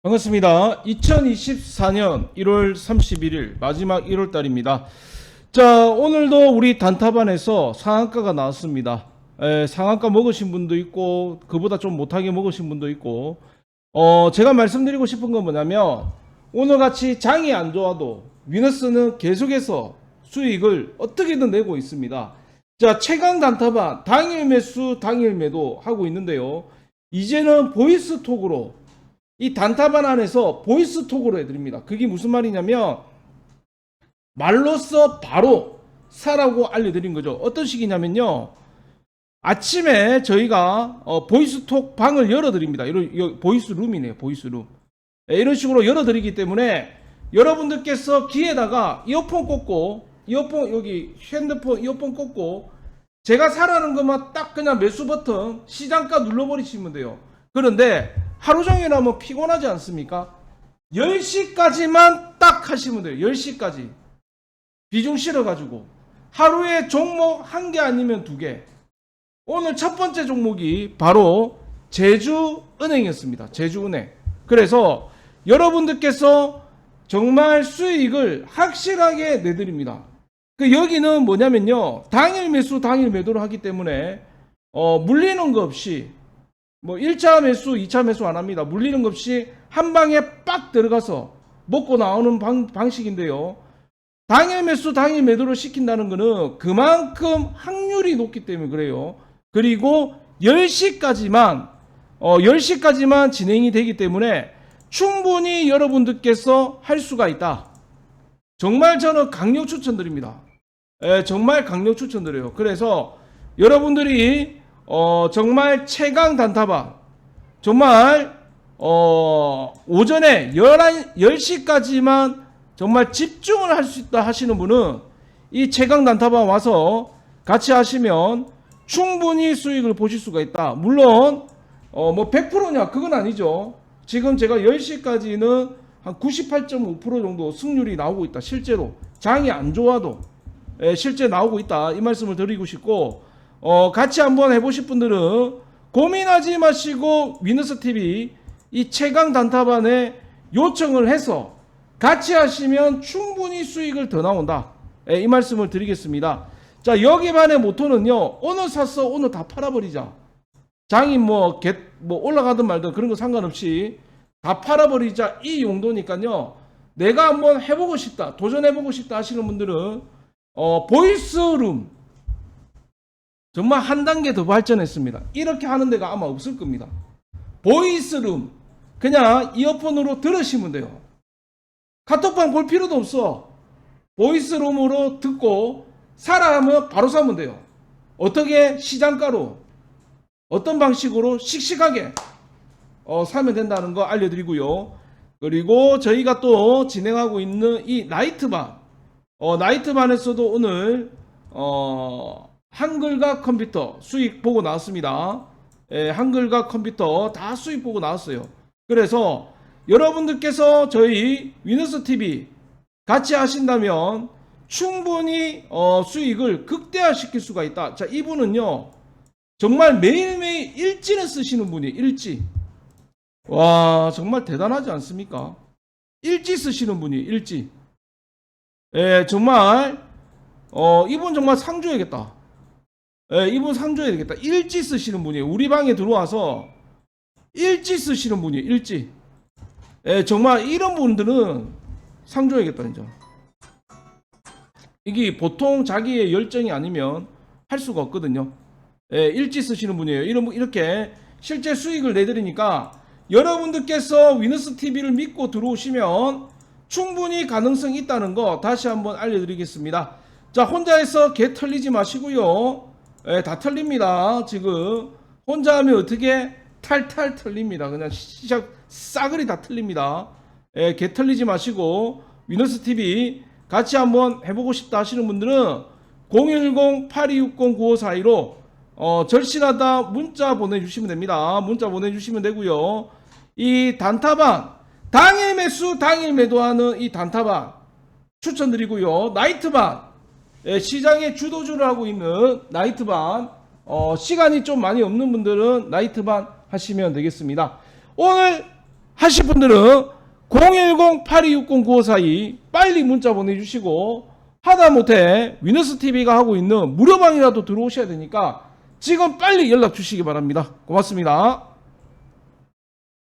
반갑습니다. 2024년 1월 31일 마지막 1월 달입니다. 자, 오늘도 우리 단타반에서 상한가가 나왔습니다. 에, 상한가 먹으신 분도 있고 그보다 좀 못하게 먹으신 분도 있고 어, 제가 말씀드리고 싶은 건 뭐냐면 오늘 같이 장이 안 좋아도 위너스는 계속해서 수익을 어떻게든 내고 있습니다. 자, 최강 단타반 당일 매수 당일 매도 하고 있는데요. 이제는 보이스톡으로 이 단타반 안에서 보이스톡으로 해드립니다. 그게 무슨 말이냐면 말로써 바로 사라고 알려드린 거죠. 어떤 식이냐면요. 아침에 저희가 어, 보이스톡 방을 열어드립니다. 이런 보이스룸이네요. 보이스룸. 예, 이런 식으로 열어드리기 때문에 여러분들께서 귀에다가 이어폰 꽂고 이어폰 여기 핸드폰 이어폰 꽂고 제가 사라는 것만 딱 그냥 매수 버튼 시장가 눌러버리시면 돼요. 그런데 하루 종일 하면 피곤하지 않습니까? 10시까지만 딱 하시면 돼요. 10시까지. 비중 실어가지고. 하루에 종목 한 개 아니면 두 개. 오늘 첫 번째 종목이 바로 제주은행이었습니다. 제주은행. 그래서 여러분들께서 정말 수익을 확실하게 내드립니다. 그 여기는 뭐냐면요. 당일 매수, 당일 매도를 하기 때문에 어, 물리는 거 없이 뭐 1차 매수, 2차 매수 안 합니다. 물리는 것 없이 한 방에 빡 들어가서 먹고 나오는 방, 방식인데요. 당일 매수, 당일 매도를 시킨다는 것은 그만큼 확률이 높기 때문에 그래요. 그리고 10시까지만, 어, 10시까지만 진행이 되기 때문에 충분히 여러분들께서 할 수가 있다. 정말 저는 강력 추천드립니다. 예, 정말 강력 추천드려요. 그래서 여러분들이 어, 정말 최강 단타방 정말 어, 오전에 11, 10시까지만 정말 집중을 할 수 있다 하시는 분은 이 최강 단타방 와서 같이 하시면 충분히 수익을 보실 수가 있다. 물론 어, 뭐 100%냐 그건 아니죠. 지금 제가 10시까지는 한 98.5% 정도 승률이 나오고 있다. 실제로 장이 안 좋아도 예, 실제 나오고 있다. 이 말씀을 드리고 싶고 어, 같이 한번 해보실 분들은 고민하지 마시고 위너스 TV 이 최강 단타반에 요청을 해서 같이 하시면 충분히 수익을 더 나온다. 예, 이 말씀을 드리겠습니다. 자, 여기 반의 모토는요, 오늘 샀어, 오늘 다 팔아버리자. 장이 뭐, 개, 뭐 올라가든 말든 그런 거 상관없이 다 팔아버리자. 이 용도니까요, 내가 한번 해보고 싶다, 도전해보고 싶다 하시는 분들은, 어, 보이스룸, 정말 한 단계 더 발전했습니다. 이렇게 하는 데가 아마 없을 겁니다. 보이스룸 그냥 이어폰으로 들으시면 돼요. 카톡방 볼 필요도 없어. 보이스룸으로 듣고 하면 바로 사면 돼요. 어떻게 시장가로 어떤 방식으로 씩씩하게 어, 사면 된다는 거 알려드리고요. 그리고 저희가 또 진행하고 있는 이 나이트반 어, 나이트반에서도 오늘 어, 한글과 컴퓨터 수익 보고 나왔습니다. 예, 한글과 컴퓨터 다 수익 보고 나왔어요. 그래서 여러분들께서 저희 위너스 TV 같이 하신다면 충분히 어, 수익을 극대화시킬 수가 있다. 자, 이분은요. 정말 매일매일 일지를 쓰시는 분이 일지. 와, 정말 대단하지 않습니까? 일지 쓰시는 분이 일지. 예, 정말 어, 이분 정말 상 줘야겠다. 예, 이분 상 줘야 되겠다. 일지 쓰시는 분이에요. 우리 방에 들어와서 일지 쓰시는 분이에요. 일지. 예, 정말 이런 분들은 상 줘야겠다, 진짜. 이게 보통 자기의 열정이 아니면 할 수가 없거든요. 예, 일지 쓰시는 분이에요. 이런, 분- 이렇게 실제 수익을 내드리니까 여러분들께서 위너스 TV를 믿고 들어오시면 충분히 가능성이 있다는 거 다시 한번 알려드리겠습니다. 자, 혼자 해서 개 털리지 마시고요. 예, 다 털립니다. 지금 혼자 하면 어떻게 탈탈 털립니다. 그냥 시작 싸그리 다 털립니다. 예, 개 털리지 마시고 위너스 TV 같이 한번 해보고 싶다 하시는 분들은 010-8260-9542로 어, 절실하다 문자 보내주시면 됩니다. 문자 보내주시면 되고요. 이 단타방 당일 매수 당일 매도하는 이 단타방 추천드리고요. 나이트방 예, 시장의 주도주를 하고 있는 나이트반 어, 시간이 좀 많이 없는 분들은 나이트반 하시면 되겠습니다. 오늘 하실 분들은 010-8260-9542 빨리 문자 보내주시고 하다못해 위너스 TV가 하고 있는 무료방이라도 들어오셔야 되니까 지금 빨리 연락 주시기 바랍니다. 고맙습니다.